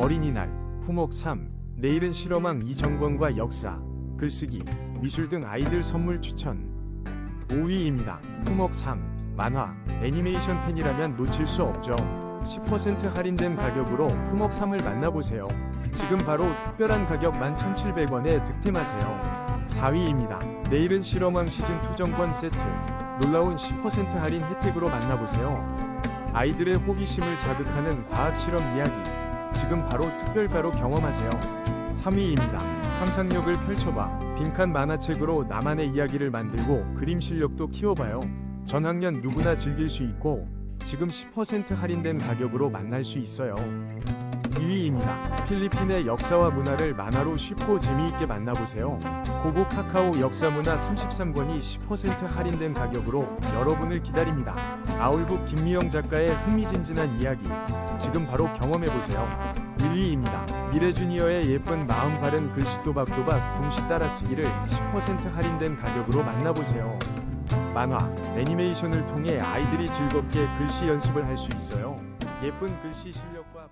어린이날, 품목 3, 내일은 실험왕 이정권과 역사, 글쓰기, 미술 등 아이들 선물 추천. 5위입니다. 품목 3, 만화, 애니메이션 팬이라면 놓칠 수 없죠. 10% 할인된 가격으로 품목 3을 만나보세요. 지금 바로 특별한 가격 11,700원에 득템하세요. 4위입니다. 내일은 실험왕 시즌2 정권 세트. 놀라운 10% 할인 혜택으로 만나보세요. 아이들의 호기심을 자극하는 과학 실험 이야기. 지금 바로 특별가로 경험하세요. 3위입니다. 상상력을 펼쳐봐. 빈칸 만화책으로 나만의 이야기를 만들고 그림 실력도 키워봐요. 전학년 누구나 즐길 수 있고 지금 10% 할인된 가격으로 만날 수 있어요. 2위입니다. 필리핀의 역사와 문화를 만화로 쉽고 재미있게 만나보세요. 고고 카카오 역사문화 33권이 10% 할인된 가격으로 여러분을 기다립니다. 아울북 김미영 작가의 흥미진진한 이야기 지금 바로 경험해보세요. 1위입니다. 미래주니어의 예쁜 마음 바른 글씨 또박또박 동시 따라쓰기를 10% 할인된 가격으로 만나보세요. 만화, 애니메이션을 통해 아이들이 즐겁게 글씨 연습을 할 수 있어요. 예쁜 글씨 실력과